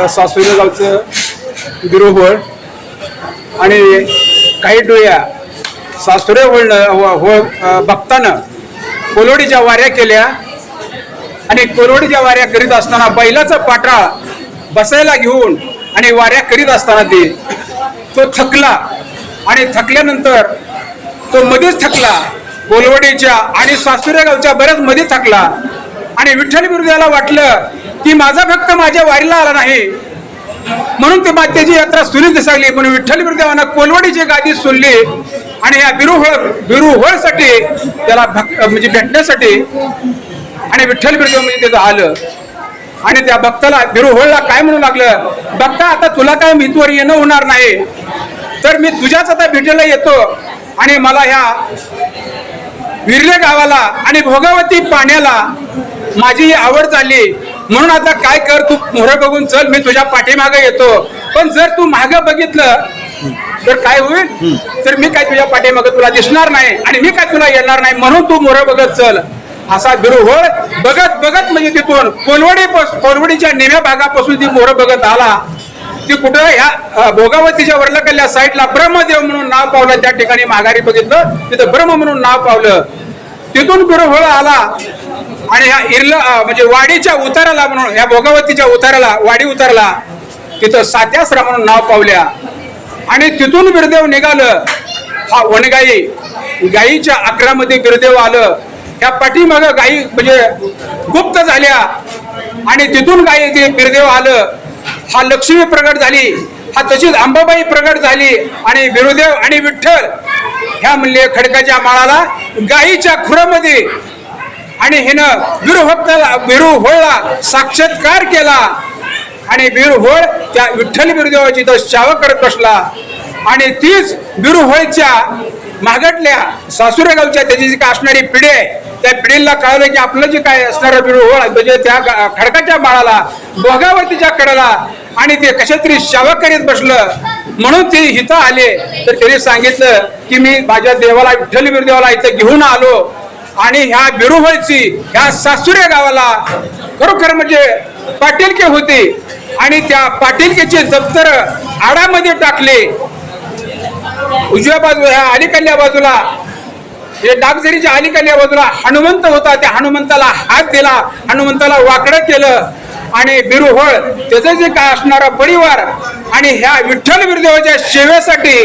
अ, सासुरे गावचं बिरोबळ आणि काही डोया सासुरे वळणं हो व कोलोडीच्या वाऱ्या केल्या. आणि कोलोडीच्या वाऱ्या करीत असताना बैलाचा पाठा बसायला घेऊन आणि वाऱ्या करीत असताना ते तो थकला. आणि थकल्यानंतर तो मध्येच थकला. कोलवडीच्या आणि सासुरे गावच्या बऱ्याच मध्ये थकला. आणि विठ्ठल बिरुद्याला वाटलं की माझा भक्त माझ्या वारीला आला नाही. म्हणून ते त्याची यात्रा सुनी दिसागली पण विठ्ठल बिरदेवानं कोलवडीची गादी सोडली. आणि या बिरुहळ बिरुहळसाठी त्याला भक म्हणजे भेटण्यासाठी आणि विठ्ठल बिरुदेव म्हणजे त्याचं आलं. आणि त्या भक्ताला बिरुहोळला काय म्हणू लागलं? भक्ता आता तुला काय मीतवर येणं होणार नाही. तर मी तुझ्याच आता भेटीला येतो. आणि मला ह्या विरले गावाला आणि भोगावती पाण्याला माझी आवड झाली. म्हणून आता काय कर तू मोहर बघून चल मी तुझ्या पाठीमागे येतो. पण जर तू माग बघितलं तर काय होईल? तर मी काय तुझ्या पाठीमागे तुला दिसणार नाही आणि मी काय तुला येणार नाही म्हणून तू मोहर बघत चल. असा बिरुहोळ बघत बघत म्हणजे तिथून कोलवडी कोलवडीच्या निम्या भागापासून ती मोहर बघत आला. ती कुठं? ह्या भोगावतीच्या वरलकल्ल्या साईडला ब्रह्मदेव म्हणून नाव पावलं त्या ठिकाणी माघारी बघितलं. तिथं ब्रह्म म्हणून नाव पावलं. तिथून बिरुहोळ आला. आणि ह्या इरल म्हणजे वाडीच्या उताराला म्हणून ह्या भोगावतीच्या उताराला वाडी उतारला तिथं सात्याश्रम म्हणून नाव पावल्या. आणि तिथून बिरदेव निघालं. हा वनगाई गायीच्या अकरामध्ये बिरदेव आलं. ह्या पाठीमाग गायी म्हणजे गुप्त झाल्या. आणि तिथून गायी ते बिरदेव आलं. हा लक्ष्मी प्रगट झाली. हा तशीच अंबाबाई प्रगट झाली. आणि बिरुदेव आणि विठ्ठल ह्या म्हणले खडकाच्या माळाला गायीच्या खुरामध्ये आणि हिनं बिरुभक्ताला बिरुहोळला साक्षात्कार केला. आणि बिरुहोळ त्या विठ्ठल बिरुदेवाची तो शाव करत बसला आणि तीच बिरुहोळच्या मागटल्या सासुरे गावच्या त्याची जी काय असणारी पिढी आहे त्या पिढीला कळलं की आपलं जे काय असणारं बिरुहोळ म्हणजे त्या गा- खडकाच्या माळाला भोगावतीच्या कडेला आणि ते कशा तरी शावा करीत बसलं. म्हणून ते इथं आले. तर त्याने सांगितलं की मी माझ्या देवाला विठ्ठल बिरुदेवाला इथं घेऊन आलो. आणि ह्या बिरुहोळची ह्या सासुऱ्या गावाला खरोखर म्हणजे पाटीलके होती. आणि त्या पाटीलकेचे दप्तर आडामध्ये टाकले. उजव्या बाजू ह्या अलीकडल्या बाजूला हे डागझरीच्या अलीकडल्या बाजूला हनुमंत होता. त्या हनुमंताला हात दिला हनुमंताला वाकडं केलं. आणि बिरुहळ त्याचं जे काय असणारा परिवार आणि ह्या विठ्ठल बिरुदेवाच्या सेवेसाठी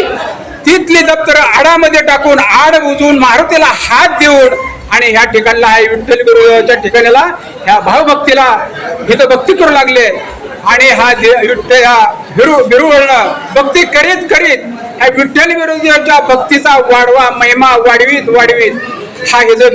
तिथली दप्तर आडामध्ये टाकून आड बुजून मारुतीला हात देऊन आणि ह्या ठिकाणला आहे विठ्ठल गुरुच्या ठिकाणाला ह्या भावभक्तीला इथं भक्ती करू लागले. आणि हा दे- विठ्ठल ह्या बिरु बिरुवळणं भक्ती करीत करीत ह्या विठ्ठल बिरुदेवाच्या भक्तीचा वाढवा महिमा वाढवीत वाढवीत. हा हे जर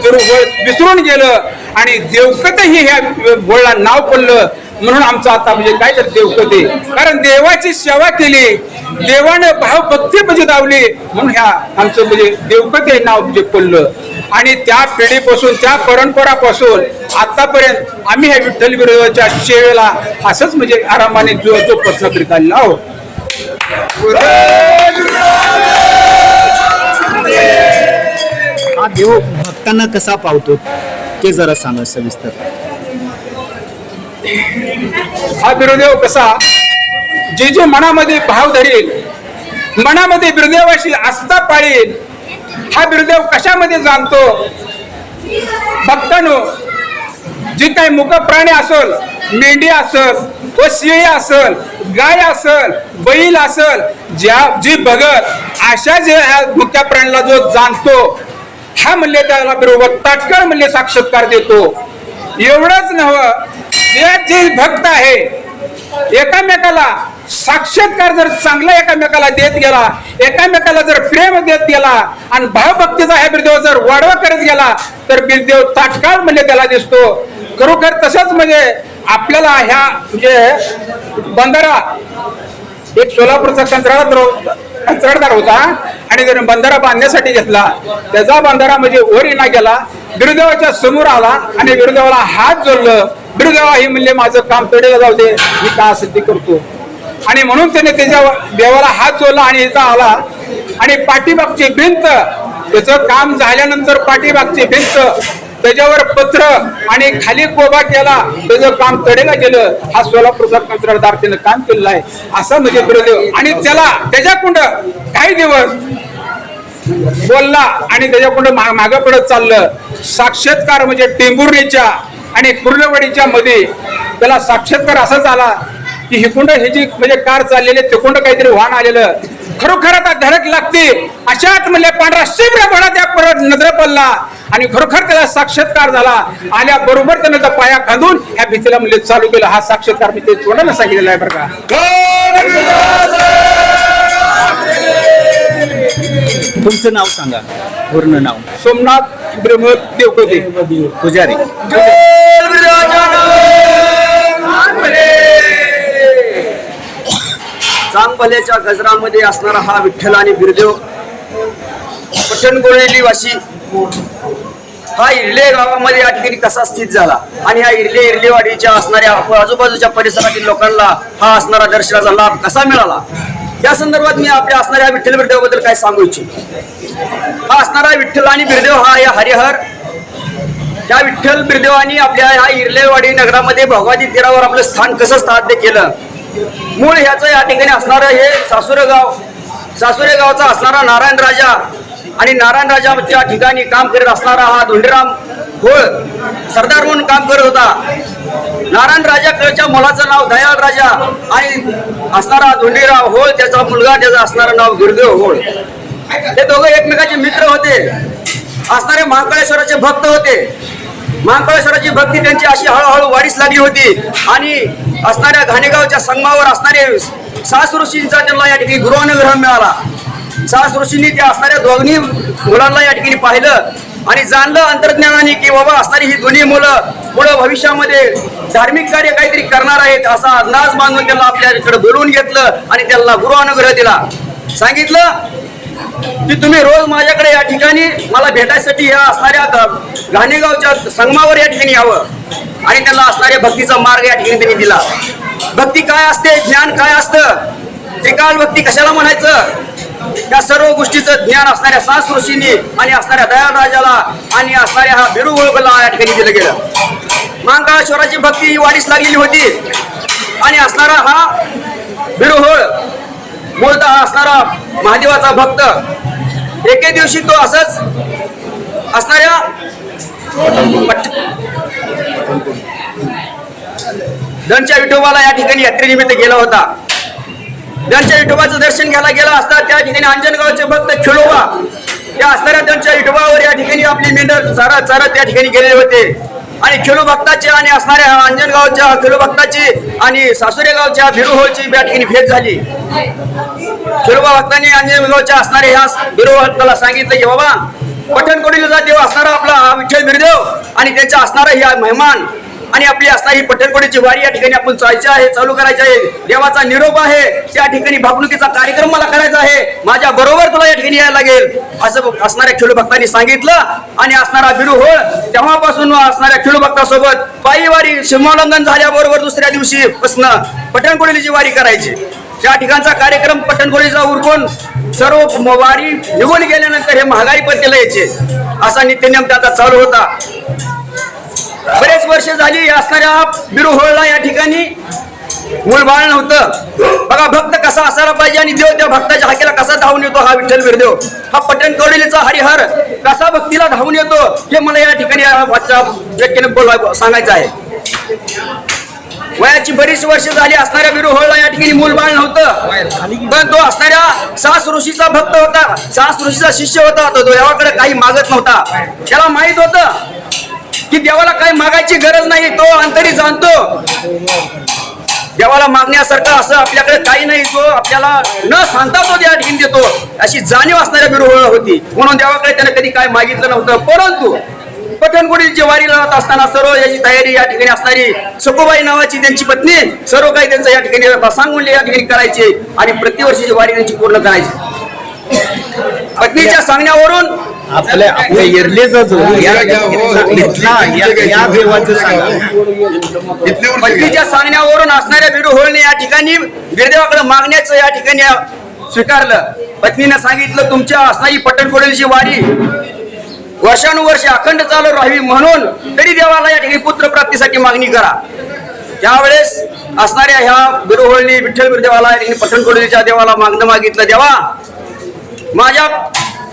विसरून गेलं आणि देवकतही ह्या वळला नाव पडलं. म्हणून आमचं आता म्हणजे काय तर देवकते कारण देवाची सेवा केली देवानं भावभक्ती म्हणजे दावली म्हणून ह्या आमचं म्हणजे देवकते हे नाव म्हणजे पडलं. आणि त्या पिढीपासून त्या परंपरापासून आतापर्यंत आम्ही ह्या विठ्ठल विरोधाच्या सेवेला असंच म्हणजे आरामाने जो जो प्रश्न करीत आलेला आहोत हा देव भक्तांना कसा पावतो ते जरा सांगा सविस्तर. हा बिरुदेव कसा? जे जे मनामध्ये भाव धरेल मनामध्ये बिरुदेवाशी आस्था पाळेल हा बिरुदेव कशामध्ये जाणतो? भक्तानो जे काही मुख प्राणी असल मेंढी असल व शेळी असल गाय असल बैल असल ज्या जी बघत अशा जे ह्या मुक्या प्राण्याला जो जाणतो हा म्हणले त्याला बरोबर तात्काळ म्हणले साक्षात्कार देतो? एवढंच नव जे जे भक्त आहे एकामेकाला साक्षात्कार जर चांगला एकामेकाला देत गेला एकामेकाला जर प्रेम देत गेला आणि भावभक्तीचा हा बिरदेव जर वाढवा करत गेला तर बिरदेव तात्काळ म्हणजे त्याला दिसतो. खरोखर तसंच म्हणजे आपल्याला ह्या म्हणजे बंधारा एक सोलापूरचा कंत्राटदार चढदार होता आणि त्याने बंधारा बांधण्यासाठी घेतला. त्याचा बंधारा म्हणजे वर येणा गेला. बिरुदेवाच्या समोर आला आणि बिरुदेवाला हात जोडलं. बिरुदेवा हे म्हणले माझं काम तडेला जाऊ दे. मी का असेल ते करतो. आणि म्हणून त्याने त्याच्या देवाला हात जोडला आणि इथं आला. आणि पाठीबागची भिंत त्याचं काम झाल्यानंतर पाठीबागची भिंत त्याच्यावर पत्र आणि खाली कोबा केला. त्याचं काम तडेला गेलं हा सोलापूरचा कंत्राटदार त्यानं काम केलेलं आहे. असं म्हणजे बिरुदेव आणि त्याला त्याच्याकुंड काही दिवस बोलला आणि त्याच्याकुंड मागं पडत चाललं. साक्षात्कार म्हणजे टेंभुर्णीच्या आणि कुर्लवाडीच्या मध्ये त्याला साक्षात्कार असा झाला की हिकुंड हे जी म्हणजे कार चाललेली तिकुंड काहीतरी वाहन आलेलं. खरोखर आता धडक लागते. अशात म्हणजे पांढरा शिब्र भडा त्या परत नजर पडला. आणि खरोखर त्याला साक्षात्कार झाला. आल्या बरोबर त्यानं त्या पाया खांदून ह्या भीतीला म्हणजे चालू केलं. हा साक्षात्कार मी ते तोंडानं सांगितलेला आहे बरं का. तुमचं नाव सांगा. पूर्ण नाव. सोमनाथ ब्रह्म देवकोते पुजारी. चांगभल्याच्या गजरामध्ये असणारा हा विठ्ठल आणि बिरदेव. पटणगोळेली वाशी हा इर्ले गावामध्ये या ठिकाणी कसा स्थित झाला? आणि ह्या इर्ले इर्लेवाडीच्या असणाऱ्या आजूबाजूच्या परिसरातील लोकांना हा असणारा दर्शनाचा लाभ कसा मिळाला? या संदर्भात मी आपल्या असणाऱ्या विठ्ठल बिरदेवाबद्दल काय सांगू इच्छितो? हा असणारा विठ्ठल आणि बिरदेव हा या हरिहर. त्या विठ्ठल बिरदेवानी आपल्या ह्या इर्लेवाडी नगरामध्ये भगवती तीरावर आपलं स्थान कसं साध्य केलं? मूळ ह्याचं या ठिकाणी असणारं हे सासुरे गाव सासुरे गावचा असणारा नारायण राजा आणि नारायण राजाच्या ठिकाणी काम करत असणारा हा धोंडीराम होळ सरदार म्हणून काम करत होता. नारायण राजाकडच्या मुलाचं नाव दयाळ राजा आणि असणारा धोंडीराव होळ त्याचा मुलगा त्याचं असणारं नाव गिरदेव होळ हे दोघं एकमेकाचे मित्र होते. असणारे महाकाळेश्वराचे भक्त होते. महाकाळेश्वराची भक्ती त्यांची अशी हळूहळू वाढीस लागली होती आणि असणाऱ्या घाणेगावच्या संगमावर असणारे सास ऋषींचा त्यांना या ठिकाणी गृहानुग्रह मिळाला. सास ऋषींनी त्या असणाऱ्या दोन्ही मुलांना या ठिकाणी पाहिलं आणि जाणलं अंतर्ज्ञानाने की बाबा असणारी ही दोन्ही मुलं पुढं भविष्यामध्ये धार्मिक कार्य काहीतरी करणार आहेत असा अंदाज बांधून त्यांना आपल्याकडे बोलवून घेतलं आणि त्यांना गृहानुग्रह दिला. सांगितलं की तुम्ही रोज माझ्याकडे या ठिकाणी मला भेटायसाठी या असणाऱ्या गाणेगावच्या घाणेगावच्या संगमावर या ठिकाणी यावं. आणि त्यांना असणाऱ्या भक्तीचा मार्ग या ठिकाणी त्यांनी दिला. भक्ती काय असते? ज्ञान काय असतं? एकाल भक्ती कशाला म्हणायचं? त्या सर्व गोष्टीचं ज्ञान असणाऱ्या सास ऋषींनी आणि असणाऱ्या दयाराजाला आणि असणाऱ्या हा बिरू या ठिकाणी दिलं गेलं. महाकाळेश्वराची भक्ती ही वाढीस लागलेली होती. आणि असणारा हा बिरुहोळ मूळतः असणारा महादेवाचा भक्त. एके दिवशी तो असंच असणाऱ्या पट- धनच्या विठोबाला या ठिकाणी यात्रेनिमित्त गेला होता. धनच्या विठोबाचं दर्शन घ्यायला गेला असता त्या ठिकाणी अंजनगावचे भक्त खेळोबा या असणाऱ्या धनच्या विठोबावर या ठिकाणी आपली मेंढर चारा चारत त्या ठिकाणी गेलेले होते. आणि खेळू भक्ताचे आणि असणाऱ्या अंजनगावच्या खेळू भक्ताची आणि सासुरे गावच्या भिरुहोळची भेट झाली. खेळोबा भक्तांनी अंजनगावच्या असणाऱ्या ह्या भिरुभक्ताला सांगितलं की बाबा पठणकोडीला देव असणारा आपला हा विठ्ठल बिरदेव आणि त्यांचा असणारा ह्या मेहमान आणि आपली असणारी पठणकोडीची वारी या ठिकाणी आपण जायचं आहे चालू करायचं आहे. देवाचा निरोप आहे. त्या ठिकाणी भागणुकीचा कार्यक्रम मला करायचा आहे. माझ्या बरोबर तुला या ठिकाणी यायला लागेल. असं असणाऱ्या खेळू भक्तांनी सांगितलं आणि असणारा बिरुहोळ तेव्हापासून असणाऱ्या खेळू भक्तासोबत पायी वारी झाल्याबरोबर दुसऱ्या दिवशी पासनं पठणकोडीची वारी करायची. त्या ठिकाणचा कार्यक्रम पठणकोळीचा उरकून सर्व वारी निघून गेल्यानंतर हे महागाई पट्टीला यायचे. असा नित्यनियम त्याचा चालू होता. बरेच वर्ष झाली असणाऱ्या बिरुहोळला या ठिकाणी मूलबाळ नव्हतं. बघा भक्त कसा असायला पाहिजे आणि देव त्या भक्ताच्या हाकेला कसा धावून येतो हा विठ्ठल विरदेव हा पटण कवडेलीचा हरिहर कसा भक्तीला धावून येतो हे मला या ठिकाणी व्यक्तीने सांगायचं आहे. वयाची बरीच वर्ष झाली असणाऱ्या बिरू होळला या ठिकाणी मूलबाळ नव्हतं. पण तो असणाऱ्या सास ऋषीचा भक्त होता. सास ऋषीचा शिष्य होता तो देवाकडे काही मागत नव्हता. त्याला माहीत होतं की देवाला काही मागायची गरज नाही तो अंतरी जाणतो. देवाला मागण्यासारखं असं आपल्याकडे काही नाही जो आपल्याला न सांगता तो त्या ठिकाणी देतो. अशी जाणीव असणाऱ्या बिरोळ होती. म्हणून देवाकडे त्याने कधी काय मागितलं नव्हतं. परंतु पठणकोडीची वारीला जात असताना सर्व याची तयारी या ठिकाणी असणारी सकोबाई नावाची त्यांची पत्नी सर्व काही त्यांचं या ठिकाणी सांगून या ठिकाणी करायचे आणि प्रतिवर्षीची वारी त्यांची पूर्ण करायची. पत्नीच्या सांगण्यावरून आपल्या आपल्या इरलेचा जो या इथला या- या देवाचं सांगा. पत्नीच्या सांगण्यावरून असणाऱ्या बिरू होळने या ठिकाणी बिरदेवाकडे मागण्याचं या ठिकाणी स्वीकारलं. पत्नीने सांगितलं तुमच्या असणारी पटणकोडीची वारी वर्षानुवर्षे अखंड चालू राहावी म्हणून तरी देवाला या ठिकाणी पुत्र प्राप्तीसाठी मागणी करा. त्यावेळेस असणाऱ्या ह्या बिरोहोळणी विठ्ठल बिरदेवाला या ठिकाणी पठणकोडीच्या देवाला मागणं मागितलं. देवा माझ्या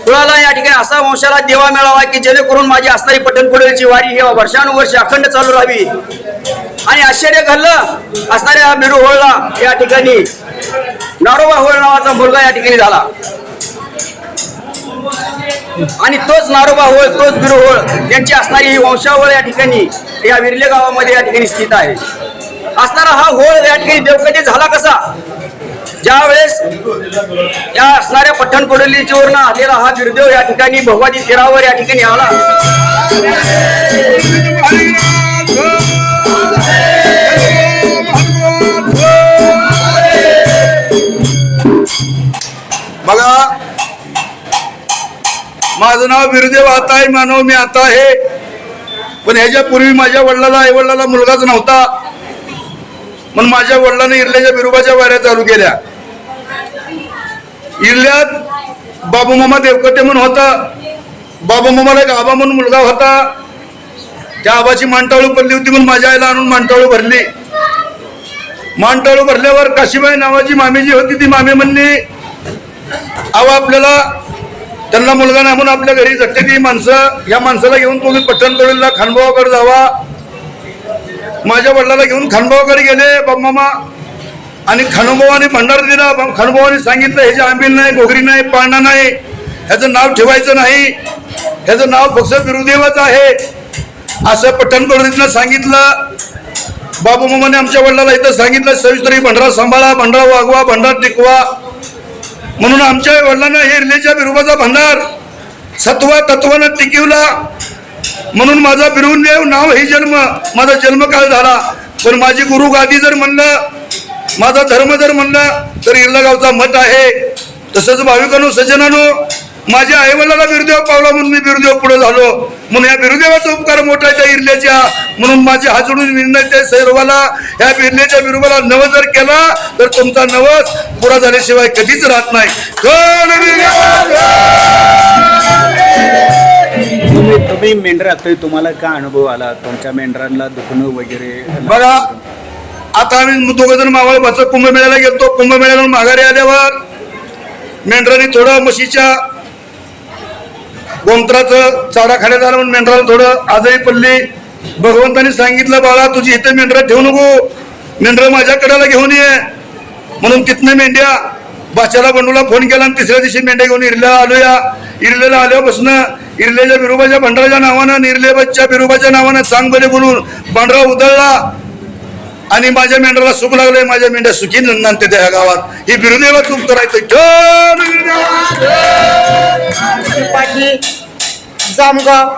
कुळाला या ठिकाणी असा वंशाला देवा मिळावा की जेणेकरून माझी असणारी पठणकोडीची वारी ही वर्षानुवर्ष अखंड चालू राहावी. आणि आश्चर्य घाललं असणाऱ्या बिरुहोळला या ठिकाणी नारोबा होळ नावाचा मुलगा या ठिकाणी झाला. आणि तोच नारोबा होळ तोच बिरुहोळ यांची असणारी ही वंशावळ या ठिकाणी या विरले गावामध्ये या ठिकाणी स्थित आहे. असणारा हा होळ या ठिकाणी देवकधी झाला कसा? ज्या वेळेस या असणाऱ्या पठण कोडलीचीवरनं आलेला हा गिरदेव या ठिकाणी भगवादी तीरावर या ठिकाणी आला. बघा. माझं नाव बिरुदेव आता आहे मानव मी आता आहे. पण ह्याच्या पूर्वी माझ्या वडिलाला आई वडिलाला मुलगाच नव्हता. पण माझ्या वडिलांनी इरल्याच्या बिरुबाच्या वाऱ्या चालू केल्या. इरल्यात बाबू मामा देवकटे म्हणून होता. बाबू मामाला एक आबा म्हणून मुलगा होता. त्या आबाची मांटाळू पडली होती म्हणून माझ्या आईला आणून मांटाळू भरली. मांटाळू भरल्यावर काशीबाई नावाची मामी जी होती ती मामी म्हणली आवा आपल्याला त्यांना मुलगा नाही म्हणून आपल्या घरी झटते ती माणसं. या माणसाला घेऊन तुम्ही पट्टणकडीला खानभावाकडे जावा. माझ्या वडिलाला घेऊन खानभावाकडे गेले. बाबमामा आणि खानोबावाने भंडार दिला. बा- खानोबावाने सांगितलं ह्याची आंबील नाही गोगरी नाही पाळणा नाही ह्याचं नाव ठेवायचं नाही ह्याचं नाव फक्त बिरुदेवाचं आहे. असं पट्टणकडीनं सांगितलं. बाबू मामाने आमच्या वडिलाला इथं सांगितलं सविस्तरी भंडारा सांभाळा भंडारा वागवा भंडार टिकवा. म्हणून आमच्या वडिलांना हे रिलेच्या बिरुबाचा भंडार सत्व तत्वानं टिकवला. म्हणून माझा बिरुनदेव नाव हे जन्म माझा जन्मकाळ झाला. पण माझी गुरु गादी जर म्हणलं माझा धर्म जर म्हणलं तर इर्लगावचा मत आहे. तसंच भाविकांनो सज्जनानो माझ्या आईवडिलाला बिरुदेव पावला म्हणून मी बिरुदेव पुढे झालो. म्हणून या बिरुदेवाचा उपकार मोठा आहे त्या इर्ल्याच्या. म्हणून माझे हात जोडून विनंती सर्वाला या बिर्ल्याच्या बिरुबाला नव जर केला तर तुमचा नवस पुरा झाल्याशिवाय कधीच राहत नाही. तुम्ही मेंढरा आता तुम्हाला काय अनुभव आला? तुमच्या मेंढरांना दुखणं वगैरे? बघा आता आम्ही दोघ जण मावळ बस कुंभमेळ्याला गेलतो. कुंभमेळ्याला माघारी आल्यावर मेंढरांनी थोडं म्हशीच्या गोमत्राचं चारा खाण्यात आलं म्हणून मेंढराला थोडं आजारी पडली. भगवंतानी सांगितलं बाळा तुझी इथे मेंढरा ठेवू नको. मेंढर माझ्याकडेला घेऊन ये. म्हणून तिथनं मेंढ्या बाच्याला बंडूला फोन केला आणि तिसऱ्या दिवशी मेंढ्या घेऊन इरल्या आलोया. इरलेला आल्यापासून इरलेच्या बिरोबाच्या भंडाराच्या नावानं निर्लेबाच्या बिरोबाच्या नावानं सांग बरे बोलून भांडरा उधळला. आणि माझ्या मेंढराला सुख लागलंय माझ्या मेंढ्या सुखी नंदनते त्या गावात. ही बिरुदेवा चूक करायचं जामगाव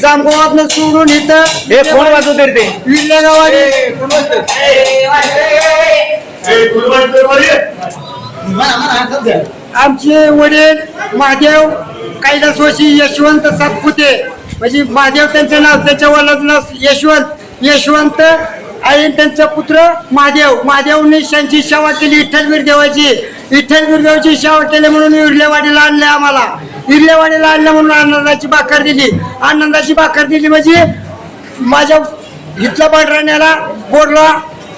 जामगावातनं सोडून इथं हे कोण वाजवते ते विल्ल्या गावाने आमचे वडील महादेव कैलासवाशी यशवंत सातपुते. म्हणजे महादेव त्यांचं नाव त्याच्या वडिलाचं नाव यशवंत. यशवंत आणि त्यांचा पुत्र महादेव. महादेवने त्यांची सेवा केली विठ्ठलवीर देवाची विठ्ठलवीर देवाची सेवा केली म्हणून इरलेवाडीला आणले आम्हाला. इरलेवाडीला आणलं म्हणून आनंदाची भाकर दिली. आनंदाची भाकर दिली म्हणजे माझ्या इथल्या पांढराण्याला बोरला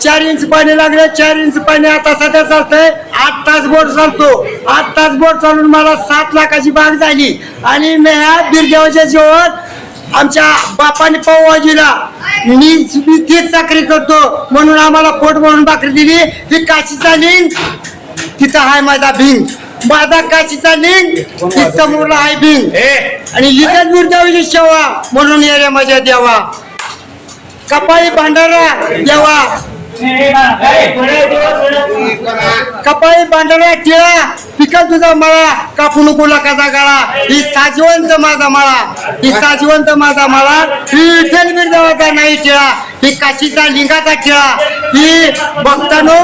चार इंच पाणी लागले चार इंच पाणी आता सध्या चालतंय. आठ तास बोट चालतो. आठ तास बोट चालून मला सात लाखाची बाग झाली. आणि मी ह्या बिरदेवाच्या जेवण आमच्या बापाने पावभाजीला मी मी तीच चाकरी करतो. म्हणून आम्हाला पोट म्हणून भाकरी दिली. ही काशीचा लिंग तिथं आहे माझा भिंग. माझा काशीचा लिंग ती समोरला आहे भिंग? आणि इथं बिरदेवाची सेवा म्हणून ये रे माझ्या देवा. कपाळी भांडारा देवा. कपाळी भांडारा टिळा पिका तुझा मळा. कापू नको लाखाचा गळा. ही साजवंत माझा मळा. ही साजवंत माझा मळा. ही विठ्ठल बिरदेवाचा नाही टिळा ही काशीचा लिंगाचा टिळा ही भक्तानो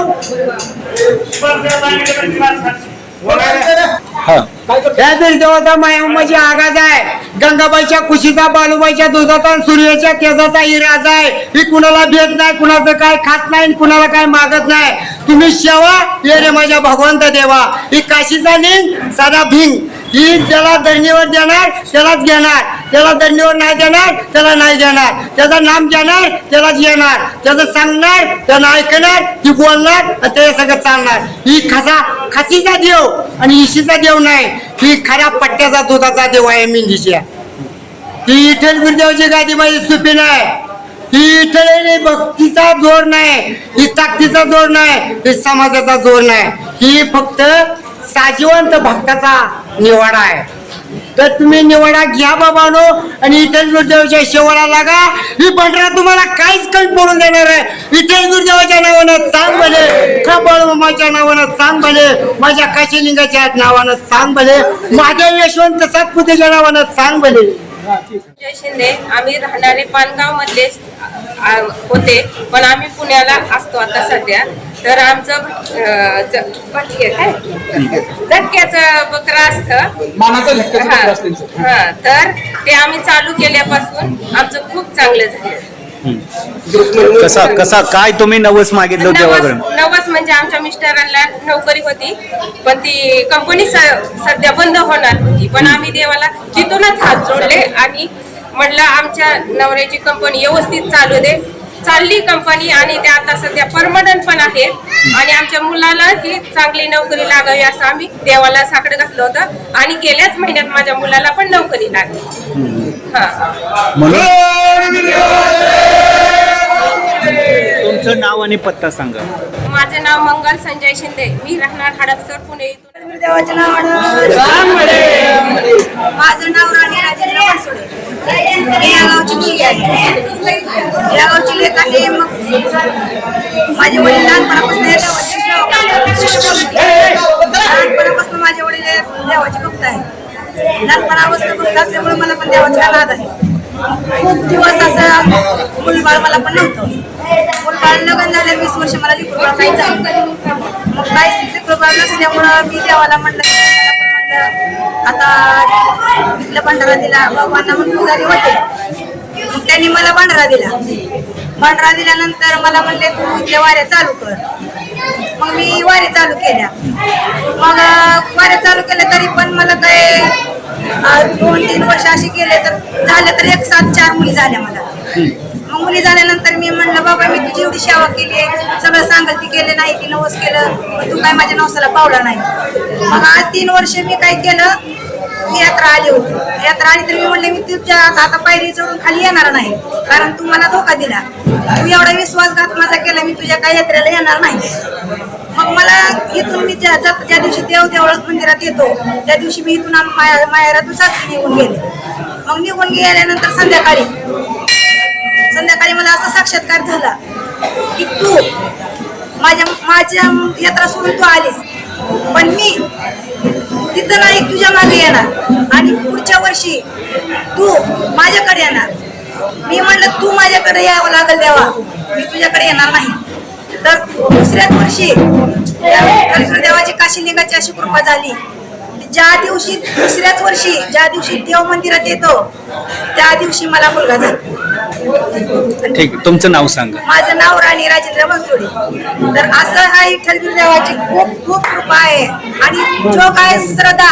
माझी आगाज आहे. गंगाबाईच्या कुशीचा बालूबाईच्या दुधाचा सूर्याच्या तेजाचा ही राजा आहे. ही कुणाला भेट नाही कुणाचं काय खात नाही आणि कुणाला काय मागत नाही. तुम्ही शेवा ये रे माझ्या भगवंत देवा. ही काशीचा लिंग साधा भिंग. ही त्याला धरणीवर देणार त्यालाच घेणार. त्याला दंडीवर नाही देणार त्याला नाही देणार. त्याचं नाम जाणार त्यालाच येणार. त्याचं सांगणार त्यानं ऐकणार ती बोलणार ते सगळं चालणार. ही खसा खसीचा देव आणि इशीचा देव नाही. ही खऱ्या पट्ट्याचा दुधाचा देव आहे मेंढीच्या. ती इथेल गुरुदेवची गादी माझी सुपी नाही. ही विठ्ठल भक्तीचा जोर नाही. ही ताकदीचा जोर नाही. ही समाजाचा जोर नाही. ही फक्त साजिवंत भक्ताचा निवाडा आहे. तर तुम्ही निवडा घ्या बाबानो आणि विठ्ठल गुरुदेवाच्या शेवाला लागा. ही पंढरा तुम्हाला काहीच कमी पडून देणार आहे विठ्ठल गुरुदेवाच्या नावानं चांग भले खबळ मामाच्या नावानं चांग भले माझ्या काशीलिंगाच्या नावानं चांग भले माझ्या यशवंत सातपुतेच्या नावानं चांग भले जय शिंदे. आम्ही राहणारे पानगाव मधले होते. पण आम्ही पुण्याला असतो आता सध्या. तर आमचं भटके काय? झटक्याचं बकरा असतं. हा, तर ते आम्ही चालू केल्यापासून आमचं खूप चांगलं झालं. कसा कसा काय तुम्ही नवस मागितलं देवाकडून? नवस म्हणजे आमच्या मिस्टरांना नोकरी होती पण ती कंपनी सध्या बंद होणार होती. पण आम्ही देवाला तिथूनच हात जोडले आणि म्हटलं आमच्या नवऱ्याची कंपनी व्यवस्थित चालू दे. चालली कंपनी आणि ते आता सध्या परमनंट पण आहे. आणि आमच्या मुलाला ही चांगली नोकरी लागावी असं आम्ही देवाला साकडं घातलं होतं. आणि गेल्याच महिन्यात माझ्या मुलाला पण नोकरी लागली. हा. म्हणून तुमचं नाव आणि पत्ता सांगा. माझं नाव मंगल संजय शिंदे. मी राहणार हडपसर पुणे इथून. देवाच्या नावानं माझं नाव राणी राजेंद्र वासोडे मी या गावची मुलगी आहे या गावची लेख आहे मग माझे वडील लहानपणापासून या देवाची. लहानपणापासून माझे वडील हे देवाचे भक्त आहे लहानपणापासून भक्त असल्यामुळे मला पण देवाचा नाद आहे. खूप दिवस असं मुलबाळ मला पण नव्हतं. मुलबाळ लग्न झालं वीस वर्ष मला लिखून काही झालं मग काही कृपा नसल्यामुळं मी देवाला म्हणलं म्हणलं आता तिथलं भंडारा दिला बाबांना म्हणून पुजारी होते मग त्यांनी मला भंडारा दिला. भंडारा दिल्यानंतर मला म्हणले तू इथल्या वाऱ्या चालू कर. मग मी वाऱ्या चालू केल्या. मग वाऱ्या वारे चालू केल्या तरी पण मला काय दोन तीन वर्ष अशी केले तर झाले तर एक सात चार मुली झाल्या मला. मग मुली झाल्यानंतर मी म्हणलं बाबा मी तुझी एवढी सेवा केली सगळं सांगत ती केले नाही ती नवस केलं. तू काय माझ्या नवसाला पावला नाही. मग आज तीन वर्ष मी काय केलं? यात्रा आली होती. यात्रा आली तर मी म्हणले मी तुझ्या आता आता पायरी चढून खाली येणार नाही. कारण तू मला धोका दिला. तू एवढा विश्वासघात माझा केला मी तुझ्या काही यात्रेला येणार नाही. मग मला इथून मी ज्या ज्या दिवशी देव देवळात मंदिरात येतो त्या दिवशी मी इथून आम- माया माहेरातून सासरी निघून गेले. मग निघून गेल्यानंतर संध्याकाळी संध्याकाळी मला असा साक्षात्कार झाला की तू माझ्या माझ्या यात्रा सोडून तू आलीस. पण मी तिथं नाही तुझ्या मागे येणार. आणि पुढच्या वर्षी तू माझ्याकडे येणार. मी म्हणलं तू माझ्याकडे यावं लागल देवा. मी तुझ्याकडे येणार नाही. तर दुसऱ्याच वर्षी देवाची काशीलिंगाची अशी कृपा झाली. ज्या दिवशी दुसऱ्याच वर्षी ज्या दिवशी देव मंदिरात येतो त्या दिवशी मला मुलगा झाला. ठीक तुमचं नाव सांगा. माझं नाव राणी राजेंद्र बनसोडे. तर असं हा विठ्ठल देवाची खूप खूप कृपा आहे. आणि जो काय श्रद्धा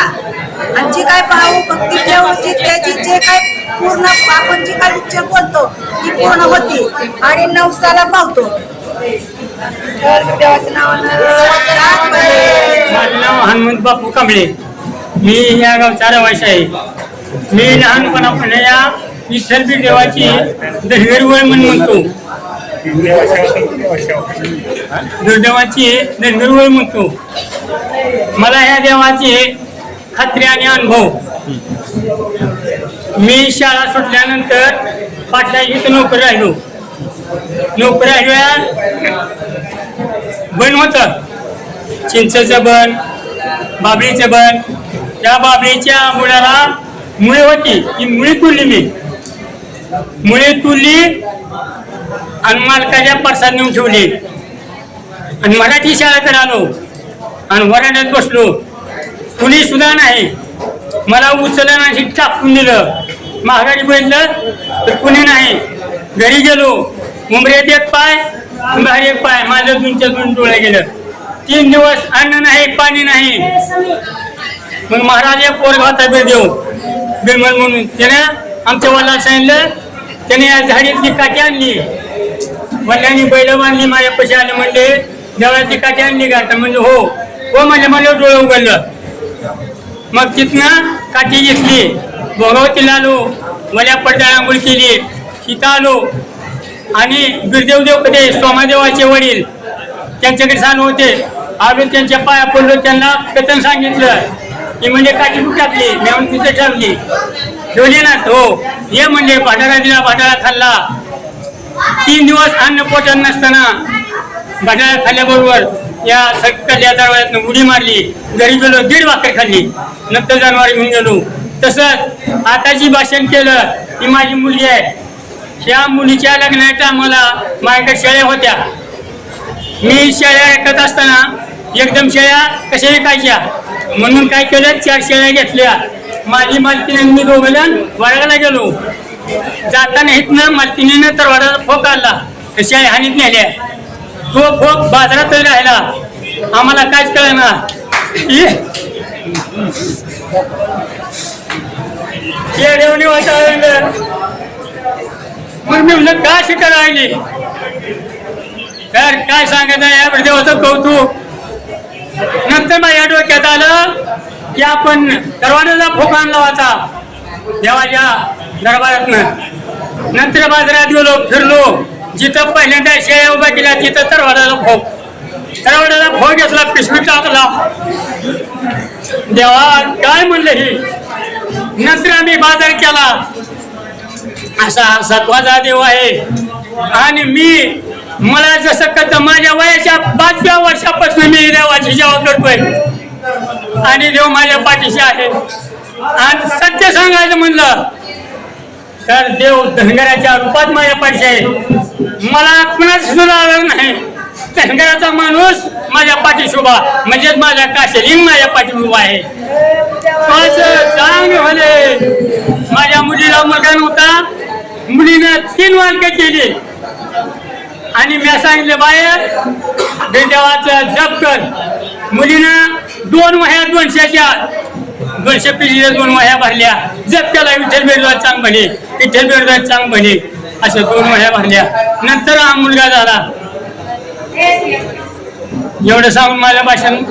आणि जी काय भाऊ भक्ती ठेवची त्याची जे काय पूर्ण आपण जी काय इच्छा बोलतो ती पूर्ण होती. आणि नवसाला पावतो. माझं नाव हनुमंत बापू कांबळे. मी या गावचा रहिवासी आहे. मी लहानपणापासून या विठ्ठलबी देवाची दरगरवळ म्हणून म्हणतो. दुर्दैवाची दरगरवळ म्हणतो. मला ह्या देवाची खात्री आणि अनुभव. मी शाळा सुटल्यानंतर पाटला इथं नोकरी राहिलो. नोकऱ्या राहिल्या बन होतं. चिंचेचं बन बाबळीचं बन. त्या बाबळीच्या मुळाला मुळे होती. ती मुळी तुरली मी. मुळे तुरली आणि मालकाच्या परसाद नेऊन ठेवली. आणि मराठी शाळेकडे आलो आणि वराड्यात बसलो. कुणी सुद्धा नाही. मला उचललं नाही टाकून दिलं. महागारी बघितलं तर कुणी नाही. घरी गेलो. उमरेत एक पाय बाहेर एक पाय माझं दोनच्या दोन डोळे गेलं तीन दिवस अन्न नाही पाणी नाही. मग महाराज एक पोर घाता देऊ बेमन म्हणून. त्याने आमच्या वडिलांना सांगितलं त्याने या झाडीतली काठी आणली. वडिलांनी बैल बांधली माझ्या पैसे आले म्हणले देवळाची काठी आणली का? तर म्हणजे हो. हो म्हणजे मला डोळं उघडलं. मग तिथनं काठी घेतली. भोगावतीला आलो. वल्या पडद्याला आंघोळ केली. तिथं आलो. आणि बिरदेव देवकडे सोमादेवाचे वडील त्यांच्याकडे सांग होते. आलो त्यांच्या पाया पडलो त्यांना कथन सांगितलं. की म्हणजे काठी टाकली मी म्हणून तिथे ठेवली. ठेवली ना? हो. ये म्हणजे भाटारा दिला भाटारा खाल्ला. तीन दिवस अन्न पोटत नसताना भाटारा खाल्ल्याबरोबर या सगळ्या दरवाज्यातनं उडी मारली. घरी गेलो दीड भाकर खाल्ली. नंतर जनावर घेऊन गेलो. तसंच आताची भाषण केलं की माझी मुलगी आहे. या मुलीच्या लग्नाच्या मला माझ्याकडे शेळ्या होत्या. मी शेळ्या ऐकत असताना एकदम शेळ्या कशा विकायच्या? म्हणून काय केलं? चार शेळ्या घेतल्या. माझी मालकीने मी दोघं वाड्याला गेलो. जाताना इथनं मालकीने तर वाड्याला फोक आणला. शेळ्या हानीत नेल्या. तो फोक बाजारातच राहिला. आम्हाला काहीच कळना. येडवणी वाटायला मग मी म्हणलं का शिकायला राहिली? तर काय सांगायचं या देवाचं कौतुक. नंतर माझ्या डोक्यात आलं की आपण दरवाजाचा फोक आणला होता. देवाच्या दरबारातनं. नंतर बाजारात गेलो फिरलो. जिथं पहिल्यांदा शेळ्या उभ्या केल्या तिथं दरवाजाचा फोक. दरवाजाचा फोक घेतला पिशवी टाकला. देवा काय म्हणलं हे? नंतर आम्ही बाजार केला. असा सत्वाचा देव आहे. आणि मी मला जसं कसं माझ्या वयाच्या पाचव्या वर्षापासून मी देवाची सेवा करतोय. आणि देव माझ्या पाठीशी आहे. आणि सत्य सांगायचं म्हणलं तर देव धनगराच्या रूपात माझ्या पाठीशी आहे. मला कुणाच सुद्धा आलं नाही. धनगराचा माणूस माझ्या पाठीशी उभा म्हणजेच माझ्या काशलिंग माझ्या पाठी उभा आहे. असं चांगले माझ्या मुलीला मुलगा नव्हता. मुलीनं तीन वाक्य केली. आणि मी सांगितलं बाहेर देवाचं जप कर. मुलीनं दोन वह्या दोनशेच्या दोनशे पिढीच्या दोन वह्या भरल्या. जप केला विठ्ठल बेडवात चांग भले विठ्ठल बेडवात चांग भले अशा दोन वह्या भरल्या. नंतर हा मुलगा झाला. एवढं सांगून माझ्या भाषण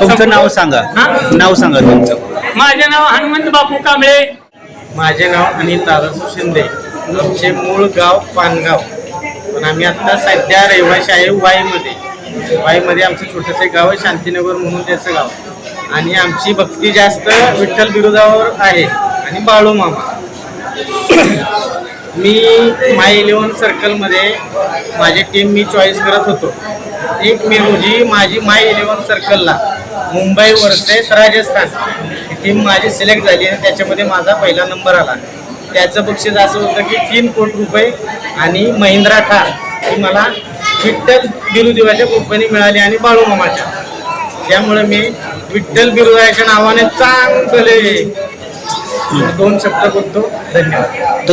तुमचं नाव सांगा. हा? नाव सांगा तुमचं. माझे नाव हनुमंत बापू कांबळे. माझे नाव अनिल दादासू शिंदे आमचे मूळ गाव पानगाव. पण आम्ही आत्ता सध्या रहिवाशी आहे वाईमध्ये. वाईमध्ये आमचं छोटंसं गाव आहे शांतीनगर म्हणून त्याचं गाव. आणि आमची भक्ती जास्त विठ्ठल बिरुदावर आहे आणि बाळू मामा. मी माय इलेवन सर्कलमध्ये माझी टीम मी चॉईस करत होतो. एक मे रोजी माझी माय इलेवन सर्कलला मुंबई वर्सेस राजस्थान ही टीम माझी सिलेक्ट झाली आणि त्याच्यामध्ये माझा पहिला नंबर आला. त्याचं बक्षीस असं होतं की तीन कोटी रुपये आणि महिंद्रा ठार ही मला विठ्ठल बिरुदेवाच्या कंपनी मिळाली आणि बाळूमामाच्या. त्यामुळे मी विठ्ठल बिरुदेवाच्या नावाने चांगले दोन शब्द बोलतो. धन्यवाद.